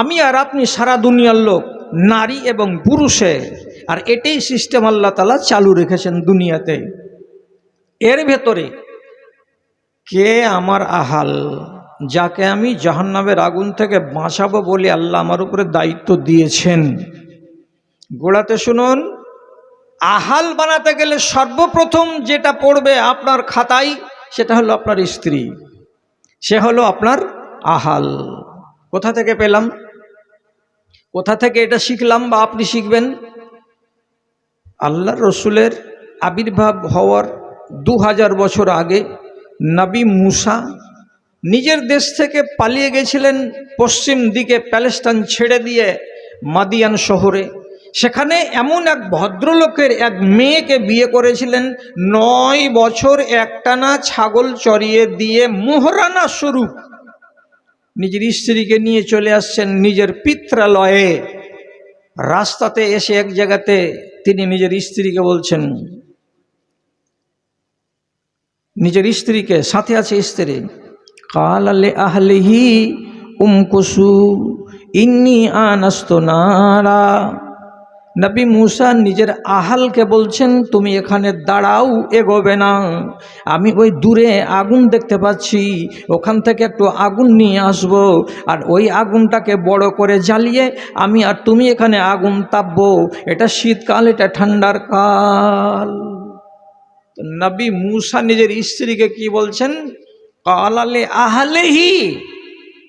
আমি আর আপনি সারা দুনিয়ার লোক, নারী এবং পুরুষে, আর এটাই সিস্টেম আল্লাহ তালা চালু রেখেছেন দুনিয়াতে। এর ভেতরে কে আমার আহাল, যাকে আমি জাহান্নামের আগুন থেকে বাঁচাবো বলে আল্লাহ আমার উপরে দায়িত্ব দিয়েছেন। গোড়াতে শুনুন, আহাল বানাতে গেলে সর্বপ্রথম যেটা পড়বে আপনার খাতায়, সেটা হলো আপনার স্ত্রী, সে হলো আপনার আহাল। কোথা থেকে পেলাম? কোথা থেকে এটা শিখলাম বা আপনি শিখবেন? আল্লাহ রসুলের আবির্ভাব হওয়ার দু হাজার বছর আগে নবী মুসা নিজের দেশ থেকে পালিয়ে গেছিলেন পশ্চিম দিকে প্যালেস্টাইন ছেড়ে দিয়ে মাদিয়ান শহরে। সেখানে এমন এক ভদ্রলোকের এক মেয়েকে বিয়ে করেছিলেন। নয় বছর একটানা ছাগল চড়িয়ে দিয়ে মোহরানা স্বরূপ। নিজের স্ত্রীকে নিয়ে চলে আসছেন নিজের পিত্রালয়ে। রাস্তাতে এসে এক জায়গাতে তিনি নিজের স্ত্রীকে বলছেন, নিজের স্ত্রীকে, সাথে আছে স্ত্রী। কাল আলে আহলিহি উমকুসু, ইন্নি আনাস্ত নারা। নবী মুসা নিজের আহালকে বলছেন, তুমি এখানে দাঁড়াও, এগোবে না। আমি ওই দূরে আগুন দেখতে পাচ্ছি। ওখান থেকে একটু আগুন নিয়ে আসব আর ওই আগুনটাকে বড় করে জ্বালিয়ে আমি আর তুমি এখানে আগুন তাপবো। এটা শীতকাল, এটা ঠান্ডার কাল। নবী মুসা নিজের স্ত্রীকে কি বলছেন? কালালে আহালেহি।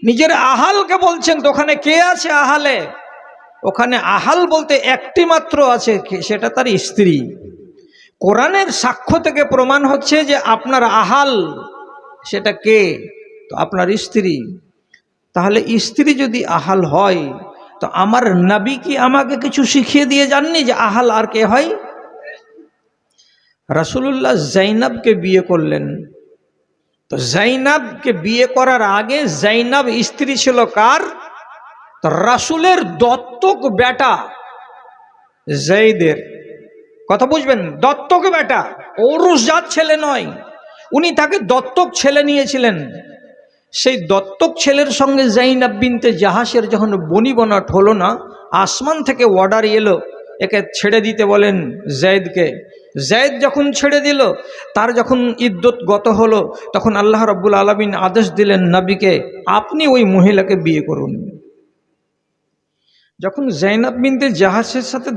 নিজের আহালকে বলছেন, তো ওখানে কে আছে আহালে? ওখানে আহাল বলতে একটি মাত্র আছে সেটা তার স্ত্রী। কোরআনের সাক্ষ্য থেকে প্রমাণ হচ্ছে যে আপনার আহাল, সেটা কে? তো আপনার স্ত্রী। তাহলে স্ত্রী যদি আহাল হয়, তো আমার নবী কি আমাকে কিছু শিখিয়ে দিয়ে যাননি যে আহাল আর কে হয়? রাসুলুল্লাহ জাইনাবকে বিয়ে করলেন। তো জাইনাবকে বিয়ে করার আগে জাইনাব স্ত্রী ছিল কার? রাসুলের দত্তক বেটা জৈদের কথা বুঝবেন? দত্তক বেটা ঔরুস জাত ছেলে নয়। উনি তাকে দত্তক ছেলে নিয়েছিলেন। সেই দত্তক ছেলের সঙ্গে জাইনাব বিনতে জাহাসের যখন বনিবনাট হলো না, আসমান থেকে অর্ডার এলো, একে ছেড়ে দিতে বলেন জায়দকে জায়দ যখন ছেড়ে দিল, তার যখন ইদ্যত গত হলো, তখন আল্লাহ রব্বুল আলমিন আদেশ দিলেন নবীকে, আপনি ওই মহিলাকে বিয়ে করুন। যখন জৈনাব বিনতে জাহাজের সাথে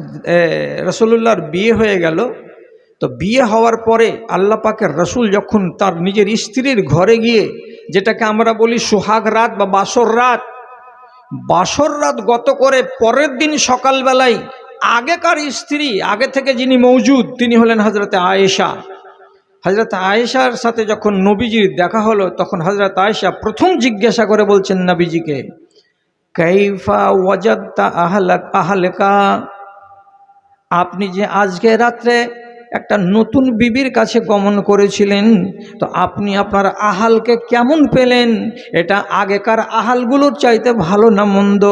রসুল্লাহর বিয়ে হয়ে গেল, তো বিয়ে হওয়ার পরে আল্লাহ পাকের রসুল যখন তার নিজের স্ত্রীর ঘরে গিয়ে, যেটাকে আমরা বলি সোহাগ রাত বা বাসর রাত বাসর রাত গত করে পরের দিন সকালবেলায় আগেকার স্ত্রী, আগে থেকে যিনি মৌজুদ তিনি হলেন হজরতে আয়েশা। হজরত আয়েশার সাথে যখন নবীজির দেখা হলো, তখন হজরত আয়েশা প্রথম জিজ্ঞাসা করে বলছেন নবীজিকে কাইফা ওয়াজাদ্দা আহলাক আহলেকা। আপনি যে আজকে রাত্রে একটা নতুন বিবির কাছে গমন করেছিলেন, তো আপনি আপনার আহালকে কেমন পেলেন? এটা আগেকার আহালগুলোর চাইতে ভালো না মন্দ?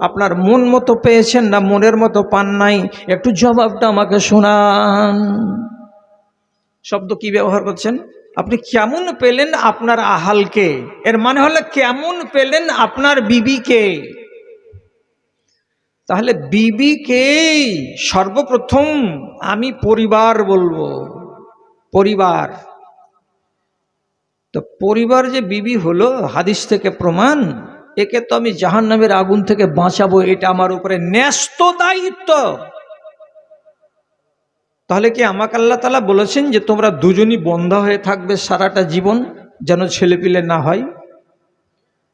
আপনার মন মতো পেয়েছেন না, মনের মতো পান নাই? একটু জবাবটা আমাকে শোনান। শব্দ কি ব্যবহার করছেন? আপনি কেমন পেলেন আপনার আহালকে? এর মানে হলো কেমন পেলেন আপনার বিবিকে? তাহলে বিবিকেই সর্বপ্রথম আমি পরিবার বলব। পরিবার। তো পরিবার যে বিবি হলো, হাদিস থেকে প্রমাণ, একে তো আমি জাহান নামের আগুন থেকে বাঁচাবো, এটা আমার উপরে ন্যস্ত দায়িত্ব। তাহলে কি আমাকে আল্লাহ তালা বলেছেন যে তোমরা দুজনই বন্ধ হয়ে থাকবে সারাটা জীবন যেন ছেলেপিলে না হয়?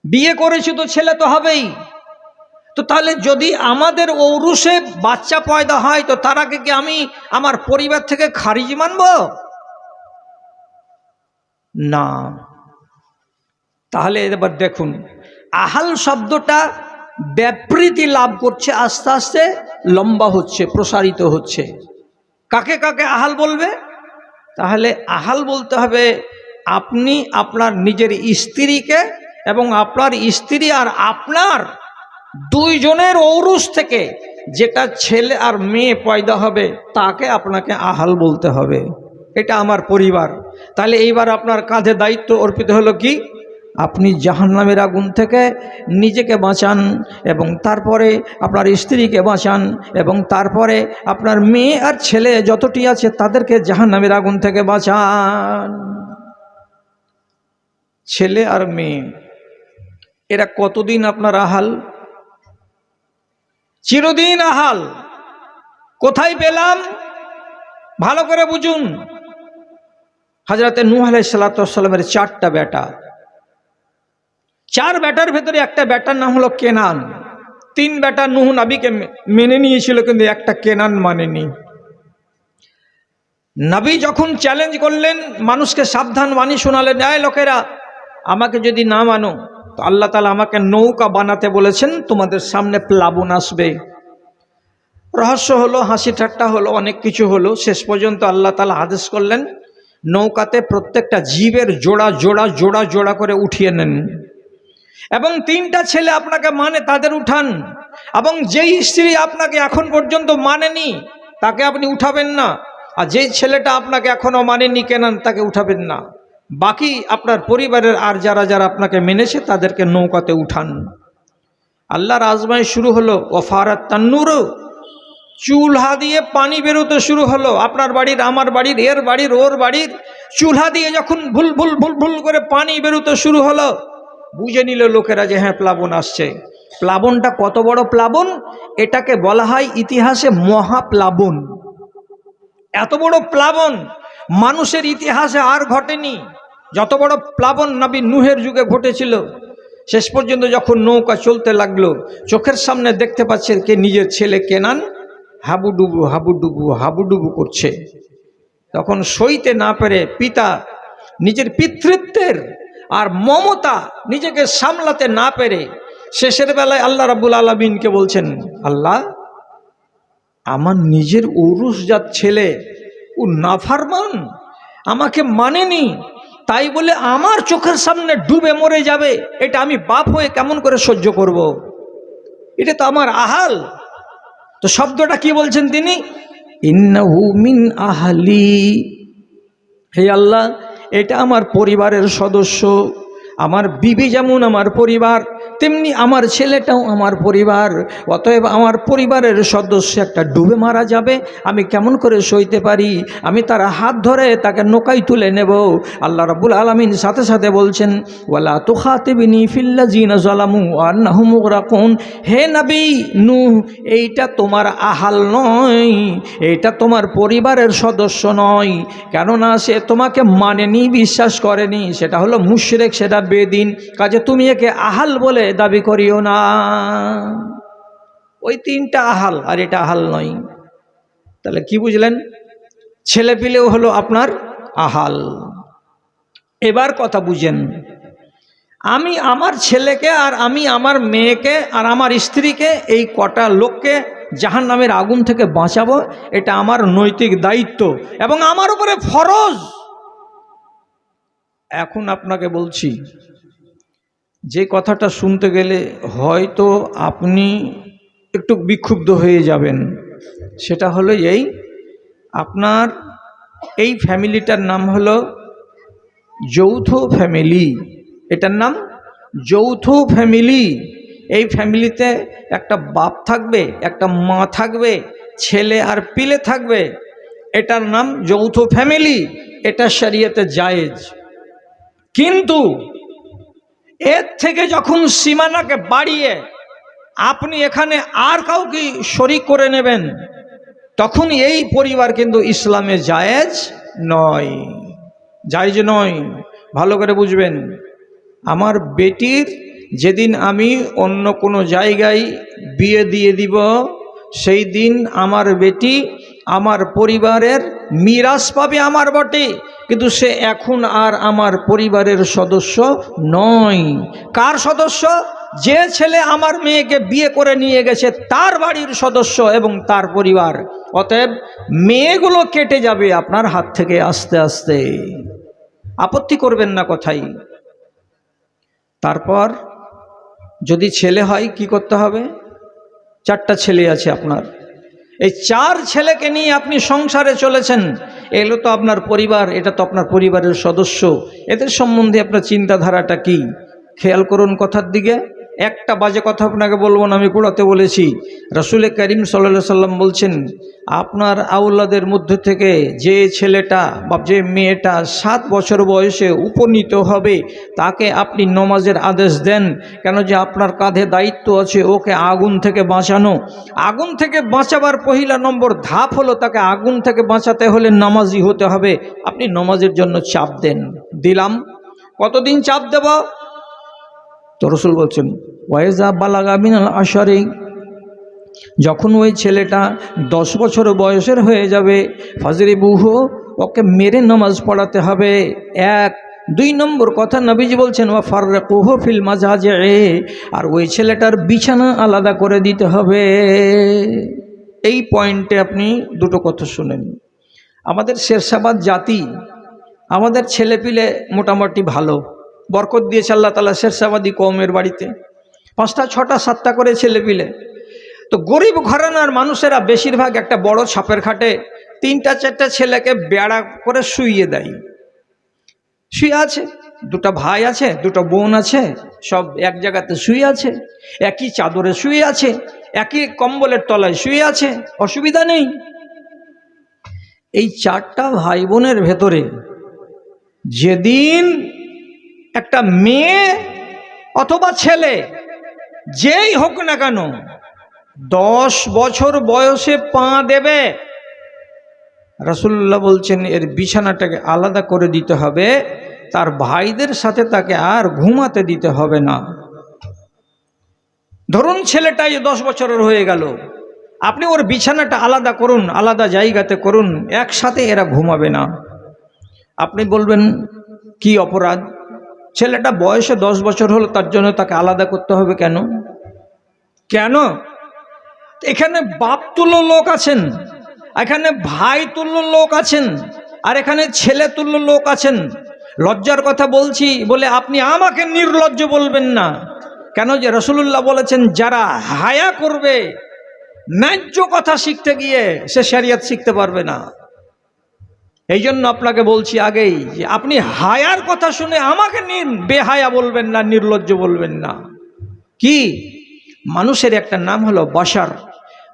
বিয়ে করেছি তো ছেলে তো হবেই। তো তাহলে যদি আমাদের ঔরুষে বাচ্চা পয়দা হয়, তো তার আগে কি আমি আমার পরিবার থেকে খারিজ মানব? না। তাহলে এবার দেখুন, আহাল শব্দটা ব্যাপৃতি লাভ করছে, আস্তে আস্তে লম্বা হচ্ছে, প্রসারিত হচ্ছে। কাকে কাকে আহাল বলবে? তাহলে আহাল বলতে হবে আপনি আপনার নিজের স্ত্রীকে এবং আপনার স্ত্রী আর আপনার দুইজনের ঔরুস থেকে যেটা ছেলে আর মেয়ে পয়দা হবে, তাকে আপনাকে আহাল বলতে হবে। এটা আমার পরিবার। তাহলে এইবার আপনার কাঁধে দায়িত্ব অর্পিত হলো কি? আপনি জাহান্নামের আগুন থেকে নিজেকে বাঁচান এবং তারপরে আপনার স্ত্রীকে বাঁচান এবং তারপরে আপনার মেয়ে আর ছেলে যতটি আছে তাদেরকে জাহান্নামের আগুন থেকে বাঁচান। ছেলে আর মেয়ে, এরা কতদিন আপনার আহাল? চিরদিন আহাল। কোথায় পেলাম? ভালো করে বুঝুন। হাজরাতে নূহ আলাইসাল্লামের চারটা বেটা। চার ব্যাটার ভেতরে একটা ব্যাটার নাম হলো কেনান। তিন বেটা নুহ নাবিকে মেনে নিয়েছিল, কিন্তু একটা কেনান মানেনি। নাবি যখন চ্যালেঞ্জ করলেন, মানুষকে সাবধান বাণী শোনালেন, এই লোকেরা, আমাকে যদি না মানো, তো আল্লাহ তালা আমাকে নৌকা বানাতে বলেছেন, তোমাদের সামনে প্লাবন আসবে। রহস্য হলো, হাসি ঠাট্টা হলো, অনেক কিছু হলো। শেষ পর্যন্ত আল্লাহ তালা আদেশ করলেন, নৌকাতে প্রত্যেকটা জীবের জোড়া জোড়া জোড়া জোড়া করে উঠিয়ে নেন। এবং তিনটা ছেলে আপনাকে মানে তাদের উঠান। এবং যেই স্ত্রী আপনাকে এখন পর্যন্ত মানেনি, তাকে আপনি উঠাবেন না। আর যেই ছেলেটা আপনাকে এখনও মানেনি কেনান তাকে উঠাবেন না। বাকি আপনার পরিবারের আর যারা যারা আপনাকে মেনেছে, তাদেরকে নৌকাতে উঠান। আল্লাহর আজমাই শুরু হলো, ওফারাত তান্নুরও চুলহা দিয়ে পানি বেরোতে শুরু হলো, আপনার বাড়ির, আমার বাড়ির, এর বাড়ির, ওর বাড়ির। চুলহা দিয়ে যখন ভুল ভুল ভুল ভুল করে পানি বেরোতে শুরু হলো বুঝে নিল লোকেরা যে হ্যাঁ প্লাবন আসছে। প্লাবনটা কত বড় প্লাবন? এটাকে বলা হয় ইতিহাসে মহাপ্লাবন। এত বড় প্লাবন, মানুষের ইতিহাসে আর ঘটেনি। যত বড় প্লাবন নবী নুহের যুগে ঘটেছিল, শেষ পর্যন্ত যখন নৌকা চলতে লাগল, চোখের সামনে দেখতে পাচ্ছে কে নিজের ছেলে কেনান, হাবুডুবু হাবুডুবু হাবুডুবু করছে। তখন সইতে না পেরে পিতা নিজের পিতৃত্বের আর মমতা নিজেকে সামলাতে না পেরে শেষের বেলায় আল্লাহ রাবুল আলমিনকে বলছেন, আল্লাহ, আমার নিজের ঔরসজাত ছেলে, ও নাফারমান, আমাকে মানেনি, তাই বলে আমার চোখের সামনে ডুবে মরে যাবে, এটা আমি বাপ হয়ে কেমন করে সহ্য করব। এটা তো আমার আহাল। তো শব্দটা কি বলছেন তিনি? ইন্নাহু মিন আহালি। হে আল্লাহ এটা আমার পরিবারের সদস্য আমার বিবি যেমন আমার পরিবার তেমনি আমার ছেলেটাও আমার পরিবার। অতএব আমার পরিবারের সদস্য একটা ডুবে মারা যাবে। আমি কেমন করে সইতে পারি? আমি তার হাত ধরে তাকে নৌকায় তুলে নেব। আল্লাহ রাবুল আলমিন সাথে সাথে বলছেন, ওয়ালা তো খাতেবিনি ফিল্লা জিনা জলামু আর নাহুমুরাকুন হে নাবি নু এইটা তোমার আহাল নয়। এইটা তোমার পরিবারের সদস্য নয়। কেননা সে তোমাকে মানেনি, বিশ্বাস করেনি। সেটা হলো মুশরেক, সেটা বেদিন। কাজে তুমি একে আহাল বলে দাবি করিও না। ওই তিনটা আহাল, আর এটা আহাল নয়। তাহলে কি বুঝলেন? ছেলে পিলেও হলো আপনার আহাল। এবার কথা বুঝেন। আমি আমার ছেলেকে আর আমি আমার মেয়েকে আর আমার স্ত্রীকে এই কটা লোককে জাহান নামের আগুন থেকে বাঁচাবো, এটা আমার নৈতিক দায়িত্ব এবং আমার উপরে ফরজ। এখন আপনাকে বলছি যে কথাটা শুনতে গেলে হয়তো আপনি একটু বিক্ষুব্ধ হয়ে যাবেন। সেটা হলো এই, আপনার এই ফ্যামিলিটার নাম হলো যৌথ ফ্যামিলি। এটার নাম যৌথ ফ্যামিলি। এই ফ্যামিলিতে একটা বাপ থাকবে, একটা মা থাকবে, ছেলে আর পিলে থাকবে। এটার নাম যৌথ ফ্যামিলি। এটা শরিয়তে জায়েজ। কিন্তু এর থেকে যখন সীমানাকে বাড়িয়ে আপনি এখানে আর কাউকে শরিক করে নেবেন তখন এই পরিবার কিন্তু ইসলামে জায়েজ নয়। জায়েজ নয়। ভালো করে বুঝবেন, আমার বেটির যেদিন আমি অন্য কোনো জায়গায় বিয়ে দিয়ে দিব, সেই দিন আমার বেটি আমার পরিবারের মিরাজ পাবে আমার বটে। কিন্তু সে এখন আর আমার পরিবারের সদস্য নয়। কার সদস্য? যে ছেলে আমার মেয়েকে বিয়ে করে নিয়ে গেছে, তার বাড়ির সদস্য এবং তার পরিবার। অতএব মেয়েগুলো কেটে যাবে আপনার হাত থেকে আস্তে আস্তে। আপত্তি করবেন না কথাই। তারপর যদি ছেলে হয়, কি করতে হবে? চারটা ছেলে আছে আপনার। এই চার ছেলেকে নিয়ে আপনি সংসারে চলেছেন এগুলো তো আপনার পরিবার, এটা তো আপনার পরিবারের সদস্য। এদের সম্বন্ধে আপনার চিন্তাধারাটা কি? খেয়াল করুন কথার দিকে। একটা বাজে কথা আপনাকে বলব না, আমি কুড়াতে বলেছি। রসুল করিম সাল্লা সাল্লাম বলছেন, আপনার আউলাদের মধ্যে থেকে যে ছেলেটা বা যে মেয়েটা সাত বছর বয়সে উপনীত হবে, তাকে আপনি নমাজের আদেশ দেন। কেন যে আপনার কাঁধে দায়িত্ব আছে, ওকে আগুন থেকে বাঁচানো। আগুন থেকে বাঁচাবার পহিলা নম্বর ধাপ হলো তাকে আগুন থেকে বাঁচাতে হলে নামাজি হতে হবে। আপনি নমাজের জন্য চাপ দেন। দিলাম। কতদিন চাপ দেব? তো রসুল বলছেন ওয়েজা বালাগামিন আশারে। যখন ওই ছেলেটা দশ বছর বয়সের হয়ে যাবে, ফাজরি বুহু, ওকে মেরে নামাজ পড়াতে হবে। এক, দুই নম্বর কথা নবীজি বলছেন ও ফার্রে কুহ ফিল মাঝাজে আর ওই ছেলেটার বিছানা আলাদা করে দিতে হবে। এই পয়েন্টে আপনি দুটো কথা শুনেন। আমাদের শেরশাবাদ জাতি, আমাদের ছেলেপিলে মোটামুটি ভালো। বরকত দিয়েছে আল্লাহ তালা শেরশাবাদী কৌমের বাড়িতে। পাঁচটা, ছটা, সাতটা করে ছেলেপিলে তো গরিব ঘরানার মানুষেরা বেশিরভাগ একটা বড় ছাপের খাটে তিনটা, চারটা ছেলেকে বেড়া করে শুইয়ে দেয়। শুয়ে আছে, দুটো ভাই আছে, দুটো বোন আছে, সব এক জায়গাতে শুয়ে আছে, একই চাদরে শুয়ে আছে, একই কম্বলের তলায় শুয়ে আছে, অসুবিধা নেই। এই চারটা ভাই বোনের ভেতরে যেদিন একটা মেয়ে অথবা ছেলে যেই হোক না কেন, দশ বছর বয়সে পা দেবে। রাসুল্লাহ বলছেন, এর বিছানাটাকে আলাদা করে দিতে হবে, তার ভাইদের সাথে তাকে আর ঘুমাতে দিতে হবে না। ধরুন ছেলেটাই দশ বছরের হয়ে গেল, আপনি ওর বিছানাটা আলাদা করুন, আলাদা জায়গাতে করুন, একসাথে এরা ঘুমাবে না। আপনি বলবেন, কি অপরাধ? ছেলেটা বয়সে দশ বছর হলো, তার জন্য তাকে আলাদা করতে হবে কেন? কেন? এখানে বাপ তুল্য লোক আছেন, এখানে ভাই তুল্য লোক আছেন, আর এখানে ছেলে তুল্য লোক আছেন। লজ্জার কথা বলছি, বলে আপনি আমাকে নির্লজ্জ বলবেন না। কেন যে রসুল্লাহ বলেছেন, যারা হায়া করবে, ন্যায্য কথা শিখতে গিয়ে সে শরিয়ত শিখতে পারবে না। এই জন্য আপনাকে বলছি আগেই যে আপনি হায়ার কথা শুনে আমাকে নিন বেহায়া বলবেন না, নির্লজ্জ বলবেন না। কি? মানুষের একটা নাম হলো বাসার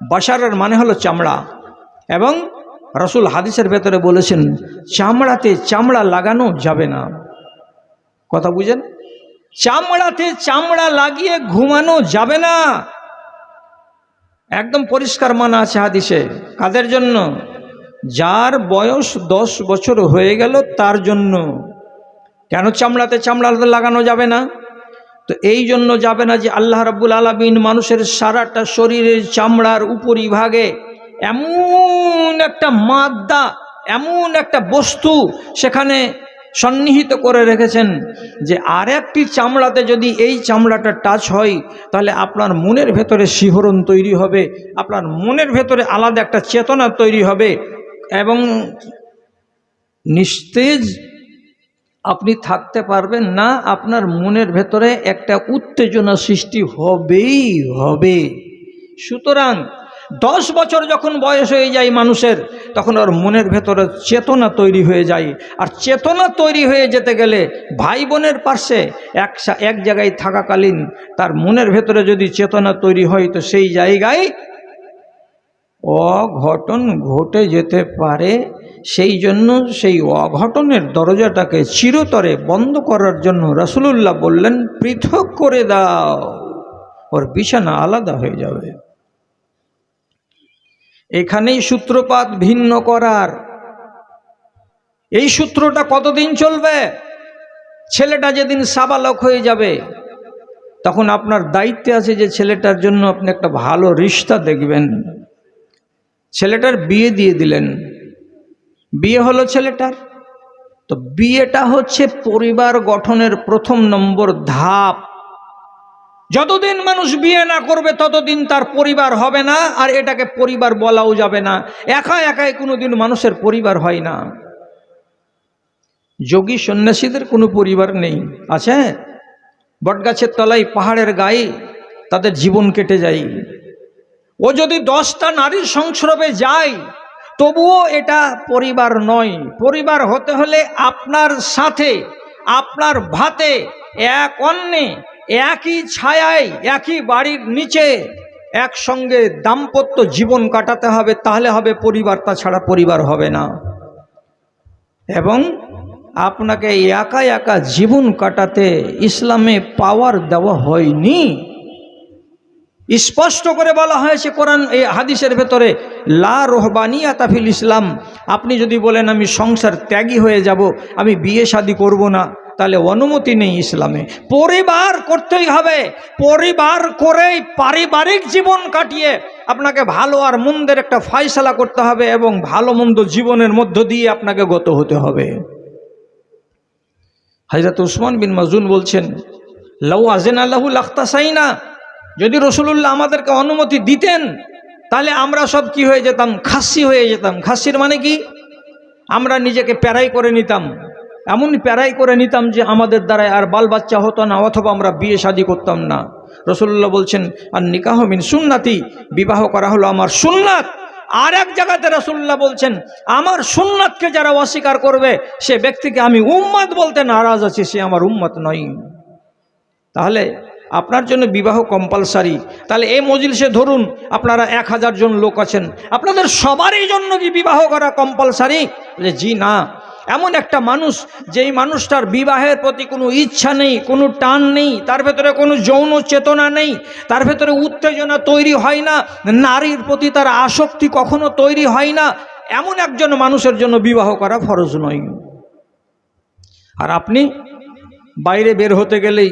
বাসারের মানে হলো চামড়া। এবং রসুল হাদিসের ভেতরে বলেছেন, চামড়াতে চামড়া লাগানো যাবে না। কথা বুঝেন? চামড়াতে চামড়া লাগিয়ে ঘুমানো যাবে না। একদম পরিষ্কার মানা আছে হাদিসে। কাদের জন্য? যার বয়স দশ বছর হয়ে গেল, তার জন্য। কেন চামড়াতে চামড়াতে লাগানো যাবে না? তো এই জন্য যাবে না যে আল্লাহ রাব্বুল আলমিন মানুষের সারাটা শরীরের চামড়ার উপরিভাগে এমন একটা মাদ্দা এমন একটা বস্তু সেখানে সন্নিহিত করে রেখেছেন যে আর একটি চামড়াতে যদি এই চামড়াটা টাচ হয়, তাহলে আপনার মনের ভেতরে শিহরণ তৈরি হবে, আপনার মনের ভেতরে আলাদা একটা চেতনা তৈরি হবে এবং নিস্তেজ আপনি থাকতে পারবেন না, আপনার মনের ভেতরে একটা উত্তেজনা সৃষ্টি হবেই হবে। সুতরাং দশ বছর যখন বয়স হয়ে যায় মানুষের, তখন ওর মনের ভেতরে চেতনা তৈরি হয়ে যায়। আর চেতনা তৈরি হয়ে যেতে গেলে ভাই বোনের পাশে এক এক জায়গায় থাকাকালীন তার মনের ভেতরে যদি চেতনা তৈরি হয়, তো সেই জায়গায় অঘটন ঘটে যেতে পারে, সেই জন্য সেই অঘটনের দরজাটাকে চিরতরে বন্ধ করার জন্য রসুলুল্লাহ বললেন, পৃথক করে দাও। ওর বিছানা আলাদা হয়ে যাবে। এখানেই সূত্রপাত ভিন্ন করার। এই সূত্রটা কতদিন চলবে? ছেলেটা যেদিন সাবালক হয়ে যাবে, তখন আপনার দায়িত্বে আছে যে ছেলেটার জন্য আপনি একটা ভালো রিস্তা দেখবেন। ছেলেটার বিয়ে দিয়ে দিলেন। বিয়ে হলো ছেলেটার? তো বিয়েটা হচ্ছে পরিবার গঠনের প্রথম নম্বর ধাপ। যতদিন মানুষ বিয়ে না করবে, ততদিন তার পরিবার হবে না, আর এটাকে পরিবার বলাও যাবে না। একা একাই কোনোদিন মানুষের পরিবার হয় না। যোগী সন্ন্যাসীদের কোনো পরিবার নেই। আছে? বটগাছের তলায়, পাহাড়ের গায়ে, তাদের জীবন কেটে যায়। ও যদি দশটা নারীর সংস্রবে যায়, তবুও এটা পরিবার নয়। পরিবার হতে হলে আপনার সাথে, আপনার ভাতে, এক অন্যে একই ছায়ায়, একই বাড়ির নিচে একসঙ্গে দাম্পত্য জীবন কাটাতে হবে, তাহলে হবে পরিবার, তাছাড়া পরিবার হবে না। এবং আপনাকে একা একা জীবন কাটাতে ইসলামে পাওয়ার দেওয়া হয়নি। স্পষ্ট করে বলা হয়েছে কোরআন, এই হাদিসের ভেতরে, লা রোহবানিয়া তাফিল ইসলাম, আপনি যদি বলেন আমি সংসার ত্যাগী হয়ে যাব, আমি বিয়ে শাদি করব না, তাহলে অনুমতি নেই ইসলামে। পরিবার করতেই হবে, পরিবার করেই পারিবারিক জীবন কাটিয়ে আপনাকে ভালো আর মন্দের একটা ফায়সালা করতে হবে এবং ভালো মন্দ জীবনের মধ্য দিয়ে আপনাকে গত হতে হবে। হাজরত উসমান বিন মাজুন বলছেন, লাউ আজেন আল্লাহু লাখতাসাই না যদি রসুল্লাহ আমাদেরকে অনুমতি দিতেন, তাহলে আমরা সব কি হয়ে যেতাম? খাসি হয়ে যেতাম। খাসির মানে কি? আমরা নিজেকে প্যারাই করে নিতাম। এমন প্যারাই করে নিতাম যে আমাদের দ্বারায় আর বাল বাচ্চা হতো না, অথবা আমরা বিয়ে শাদি করতাম না। রসুল্লাহ বলছেন, আর নিকাহ মিন সুন্নাতি, বিবাহ করা হলো আমার সুন্নাত। আর এক জায়গাতে রসুল্লাহ বলছেন, আমার সুন্নাতকে যারা অস্বীকার করবে, সে ব্যক্তিকে আমি উম্মাদ বলতে নারাজ আছি, সে আমার উম্মত নয়। তাহলে আপনার জন্য বিবাহ কম্পালসারি তাহলে এই মজলিসে ধরুন আপনারা এক হাজার জন লোক আছেন। আপনাদের সবারই জন্য কি বিবাহ করা কম্পালসারি জি না। এমন একটা মানুষ, যেই মানুষটার বিবাহের প্রতি কোনো ইচ্ছা নেই, কোনো টান নেই, তার ভেতরে কোনো যৌন চেতনা নেই, তার ভেতরে উত্তেজনা তৈরি হয় না, নারীর প্রতি তার আসক্তি কখনো তৈরি হয় না, এমন একজন মানুষের জন্য বিবাহ করা ফরজ নয়। আর আপনি বাইরে বের হতে গেলেই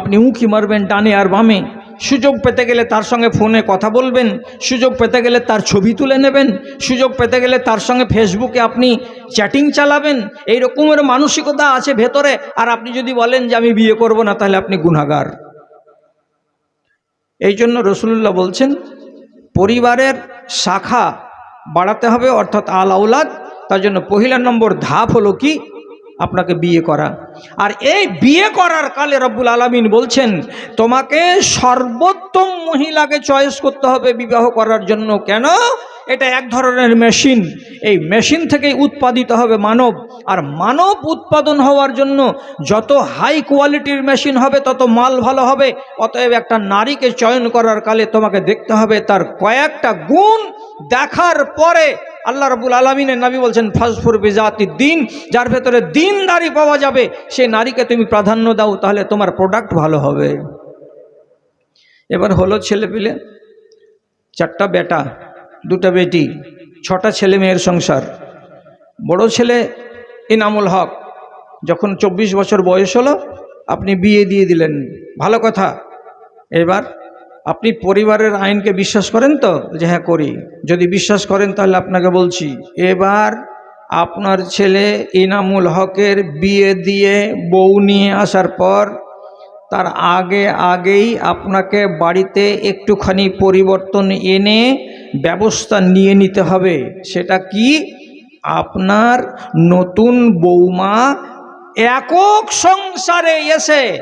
আপনি উঁকি মারবেন ডানে আর বামে। সুযোগ পেতে গেলে তার সঙ্গে ফোনে কথা বলবেন। সুযোগ পেতে গেলে তার ছবি তুলে নেবেন। সুযোগ পেতে গেলে তার সঙ্গে ফেসবুকে আপনি চ্যাটিং চালাবেন। এই রকমের মানসিকতা আছে ভেতরে। আর আপনি যদি বলেন যে আমি বিয়ে করব না, তাহলে আপনি গুণাগার এই জন্য রসুল্লাহ বলছেন, পরিবারের শাখা বাড়াতে হবে, অর্থাৎ আল আউলাদ তার জন্য পহিলা নম্বর ধাপ হলো কি? আপনাকে বিয়ে করা। আর এই বিয়ে করার কালে রব্বুল আলমিন বলছেন, তোমাকে সর্বোত্তম মহিলাকে চয়েস করতে হবে বিবাহ করার জন্য। কেন? এটা এক ধরনের মেশিন এই মেশিন থেকেই উৎপাদিত হবে মানব। আর মানব উৎপাদন হওয়ার জন্য যত হাই কোয়ালিটির মেশিন হবে, তত মাল ভালো হবে। অতএব একটা নারীকে চয়ন করার কালে তোমাকে দেখতে হবে তার কয়েকটা গুণ। দেখার পরে আল্লাহ রবুল আলমিনের নবী বলছেন, ফাজফুর বেজাতি দিন। যার ভেতরে দিনদারি পাওয়া যাবে। সেই নারীকে তুমি প্রাধান্য দাও, তাহলে তোমার প্রোডাক্ট ভালো হবে। এবার হলো ছেলে পিলে চারটা বেটা, দুটা বেটি, ছটা ছেলে মেয়ের সংসার। বড় ছেলে ইনামুল হক, যখন চব্বিশ বছর বয়স হলো, আপনি বিয়ে দিয়ে দিলেন। ভালো কথা। এবার আপনি পরিবারের আইনকে বিশ্বাস করেন তো? যে হ্যাঁ করি। যদি বিশ্বাস করেন, তাহলে আপনাকে বলছি। এবার আপনার ছেলে ইনামুল হকের বিয়ে দিয়ে বউ নিয়ে আসার পর, তার আগে আগেই আপনাকে বাড়িতে একটুখানি পরিবর্তন এনে ব্যবস্থা নিয়ে নিতে হবে। সেটা কি? আপনার নতুন বৌমা একক সংসারে এসে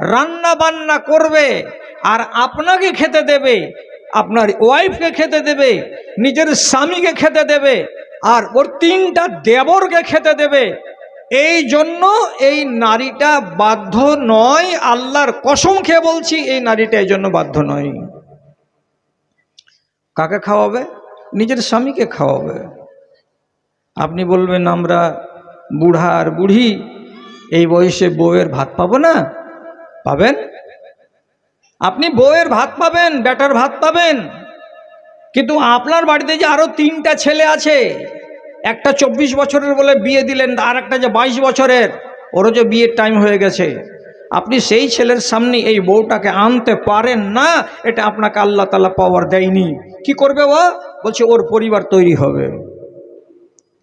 রান্না বান্না করবে আর আপনাকে খেতে দেবে, আপনার ওয়াইফকে খেতে দেবে, নিজের স্বামীকে খেতে দেবে। আর ওর তিনটা দেবরকে খেতে দেবে। এই জন্য এই নারীটা বাধ্য নয়, আল্লাহর কসম খেয়ে বলছি, এই নারীটা এই জন্য বাধ্য নয়। কাকে খাওয়াবে? নিজের স্বামীকে খাওয়াবে। আপনি বলবেন, আমরা বুড়া আর বুড়ি, এই বয়সে বউয়ের ভাত পাবো না? পাবেন? আপনি বউয়ের ভাত পাবেন বেটার ভাত পাবেন। কিন্তু আপনার বাড়িতে যে আরও তিনটা ছেলে আছে, একটা চব্বিশ বছরের বলে বিয়ে দিলেন, আর একটা যে বাইশ বছরের, ওরও যে বিয়ের টাইম হয়ে গেছে। আপনি সেই ছেলের সামনে এই বউটাকে আনতে পারেন না, এটা আপনাকে আল্লাহ তালা পাওয়ার দেয়নি। কি করবে ও? বলছে, ওর পরিবার তৈরি হবে।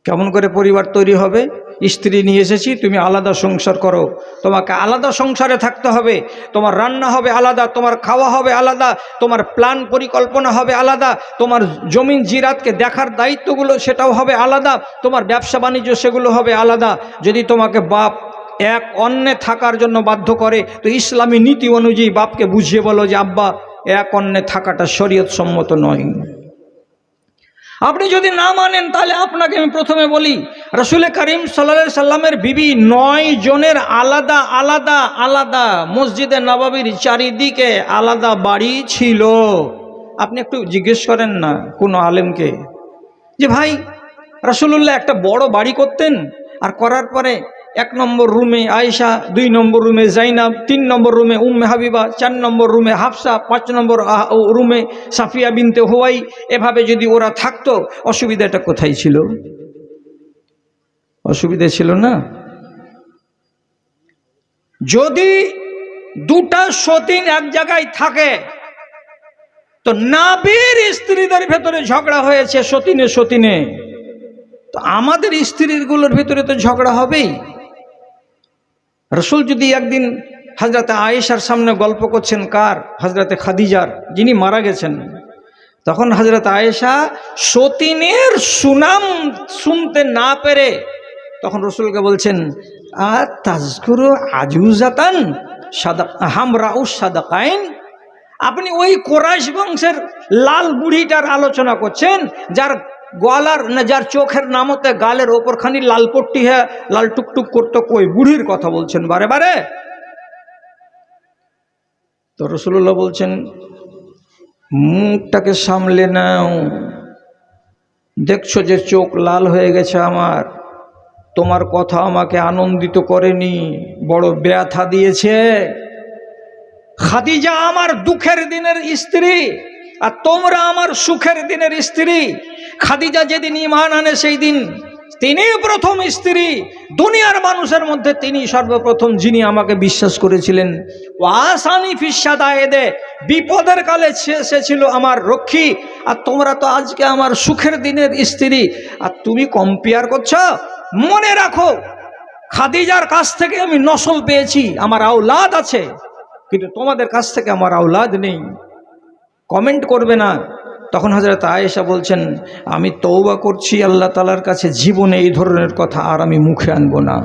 কেমন করে পরিবার তৈরি হবে? স্ত্রী নিয়ে এসেছি, তুমি আলাদা সংসার করো। তোমাকে আলাদা সংসারে থাকতে হবে। তোমার রান্না হবে আলাদা, তোমার খাওয়া হবে আলাদা, তোমার প্ল্যান পরিকল্পনা হবে আলাদা, তোমার জমিন জিরাতকে দেখার দায়িত্বগুলো সেটাও হবে আলাদা, তোমার ব্যবসা বাণিজ্য সেগুলো হবে আলাদা। যদি তোমাকে বাপ এক অন্যে থাকার জন্য বাধ্য করে, তো ইসলামী নীতি অনুযায়ী বাপকে বুঝিয়ে বলো যে, আব্বা, এক অন্যে থাকাটা শরীয়ত সম্মত নয়। আপনি যদি না মানেন, তাহলে আপনাকে আমি প্রথমে বলি, রসুল করিম সাল্লা সাল্লামের বিবি নয় জনের আলাদা আলাদা আলাদা মসজিদে নবাবির চারিদিকে আলাদা বাড়ি ছিল। আপনি একটু জিজ্ঞেস করেন না কোনো আলেমকে যে, ভাই রসুল্লাহ একটা বড় বাড়ি করতেন আর করার পরে এক নম্বর রুমে আয়েশা, দুই নম্বর রুমে জাইনাব, তিন নম্বর রুমে উম্মে হাবিবা, চার নম্বর রুমে হাফসা, পাঁচ নম্বর রুমে সাফিয়া বিনতে হোয়াই। এভাবে যদি ওরা থাকতো, অসুবিধাটা কোথায় ছিল? অসুবিধা ছিল না? যদি দুটা সতীন এক জায়গায় থাকে, তো নাবির স্ত্রীদের ভেতরে ঝগড়া হয়েছে সতীনে সতীনে। তো আমাদের স্ত্রীগুলোর ভিতরে তো ঝগড়া হবেই। রসুল যদি একদিন হজরতে আয়েশার সামনে গল্প করছেন, কার? হজরতে খাদিজার, যিনি মারা গেছেন। তখন হজরত আয়েশা সতীনের সুনাম শুনতে না পেরে তখন রসুলকে বলছেন আর তাজকুরু আজুজাতান সাদা, হামরাউ সাদাকাইন? আপনি ওই কোরাইশ বংশের লাল বুড়িটার আলোচনা করছেন, যার গোয়ালার না যার চোখের নামতে গালের ওপরখানি লাল পট্টি হ্যাঁ লাল টুকটুক করতো কই বুড়ির কথা বলছেন বারে বারে তো রসুল্লাহ বলছেন মুখটাকে সামলে নাও দেখছ যে চোখ লাল হয়ে গেছে আমার তোমার কথা আমাকে আনন্দিত করেনি বড় ব্যথা দিয়েছে খাদিজা আমার দুঃখের দিনের স্ত্রী আর তোমরা আমার সুখের দিনের স্ত্রী। খাদিজা যেদিন ইমান আনে, সেই দিন তিনি প্রথম স্ত্রী। দুনিয়ার মানুষের মধ্যে তিনি সর্বপ্রথম যিনি আমাকে বিশ্বাস করেছিলেন। ওয়াসানি ফিসাদা, এদে বিপদের কালে সে ছিল আমার রক্ষী। আর তোমরা তো আজকে আমার সুখের দিনের স্ত্রী। আর তুমি কম্পেয়ার করছ? মনে রাখো, খাদিজার কাছ থেকে আমি নসল পেয়েছি, আমার আওলাদ আছে। কিন্তু তোমাদের কাছ থেকে আমার আওলাদ নেই। কমেন্ট করবে না। তখন হজরত আয়েশা বলছেন, আমি তৌবা করছি আল্লাহ তালার কাছে, জীবনে এই ধরনের কথা আর আমি মুখে আনব না।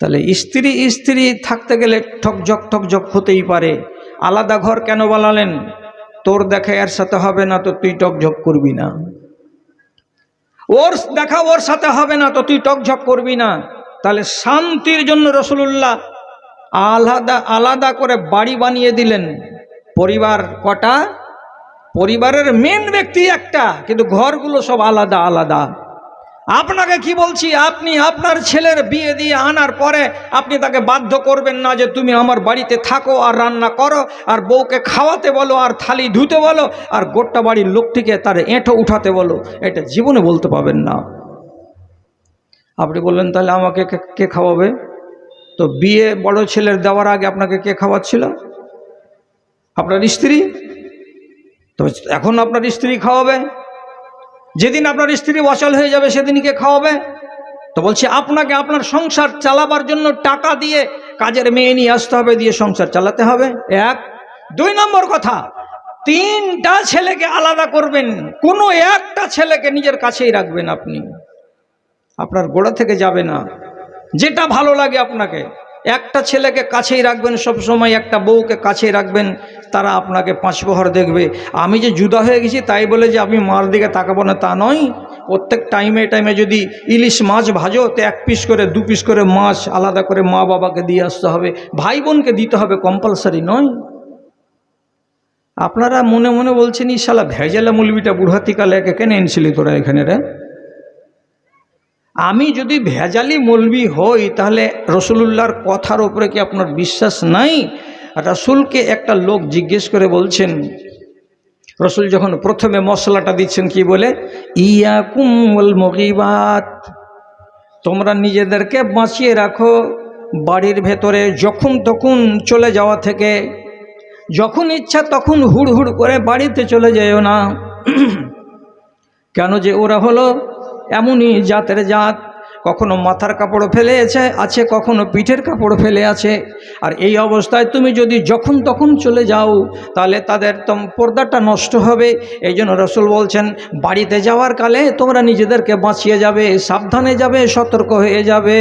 তাহলে স্ত্রী স্ত্রী থাকতে গেলে ঠকঝক ঠকঝক হতেই পারে। আলাদা ঘর কেন বানালেন? তোর দেখা এর সাথে হবে না, তো তুই টকঝক করবি না। ওর দেখা ওর সাথে হবে না, তো তুই টকঝক করবি না। তাহলে শান্তির জন্য রসুল্লাহ আলাদা আলাদা করে বাড়ি বানিয়ে দিলেন। পরিবার কটা? পরিবারের মেন ব্যক্তি একটা, কিন্তু ঘরগুলো সব আলাদা আলাদা। আপনাকে কি বলছি, আপনি আপনার ছেলের বিয়ে দিয়ে আনার পরে আপনি তাকে বাধ্য করবেন না যে তুমি আমার বাড়িতে থাকো আর রান্না করো, আর বউকে খাওয়াতে বলো, আর থালি ধুতে বলো, আর গোটা বাড়ির লোকটিকে তার এঁঠো উঠাতে বলো। এটা জীবনে বলতে পাবেন না। আপনি বললেন, তাহলে আমাকে কে- কে খাওয়াবে? তো বিয়ে বড় ছেলের দেওয়ার আগে আপনাকে কে খাওয়াচ্ছিল? আপনার স্ত্রী? তো এখন আপনার স্ত্রী খাওয়াবে। যেদিন আপনার স্ত্রী অচল হয়ে যাবে সেদিনকে খাওয়াবে? তো বলছি, আপনাকে আপনার সংসার চালাবার জন্য টাকা দিয়ে কাজের মেয়ে নিয়ে আসতে হবে, দিয়ে সংসার চালাতে হবে। এক। দুই নম্বর কথা, তিনটা ছেলেকে আলাদা করবেন, কোনো একটা ছেলেকে নিজের কাছেই রাখবেন আপনি। আপনার গোড়া থেকে যাবে না। যেটা ভালো লাগে আপনাকে। একটা ছেলেকে কাছেই রাখবেন, সব সময় একটা বউকে কাছেই রাখবেন, তারা আপনাকে পাঁচ প্রহর দেখবে। আমি যে জুদা হয়ে গেছি, তাই বলে যে আমি মার দিকে তাকাবো না, তা নয়। প্রত্যেক টাইমে টাইমে যদি ইলিশ মাছ ভাজো, তো এক পিস করে, দু পিস করে মাছ আলাদা করে মা বাবাকে দিয়ে আসতে হবে। ভাই বোনকে দিতে হবে কম্পালসারি নয়। আপনারা মনে মনে বলছেন, ই শালা ভেজালা মুলবিটা বুড়হাতিকালে একে কেন এনেছিলি তোরা এখানে রে? আমি যদি ভেজালি মলবি হই, তাহলে রসুলুল্লাহর কথার উপরে কি আপনার বিশ্বাস নাই? রসুলকে একটা লোক জিজ্ঞেস করে বলছেন, রসুল যখন প্রথমে মশলাটা দিচ্ছেন, কি বলে? ইয়া কুমল মগিবাত তোমরা নিজেদেরকে বাঁচিয়ে রাখো, বাড়ির ভেতরে যখন তখন চলে যাওয়া থেকে, যখন ইচ্ছা তখন হুড় হুড় করে বাড়িতে চলে যেও না। কেন যে ওরা হলো এমনই জাতের জাত। কখনো মাথার কাপড় ফেলে আছে কখনো পিঠের কাপড় ফেলে আছে। আর এই অবস্থায় তুমি যদি যখন তখন চলে যাও, তাহলে তাদের পর্দাটা নষ্ট হবে। এই জন্য রসুল বলছেন, বাড়িতে যাওয়ার কালে তোমরা নিজেদেরকে বাঁচিয়ে যাবে, সাবধানে যাবে, সতর্ক হয়ে যাবে।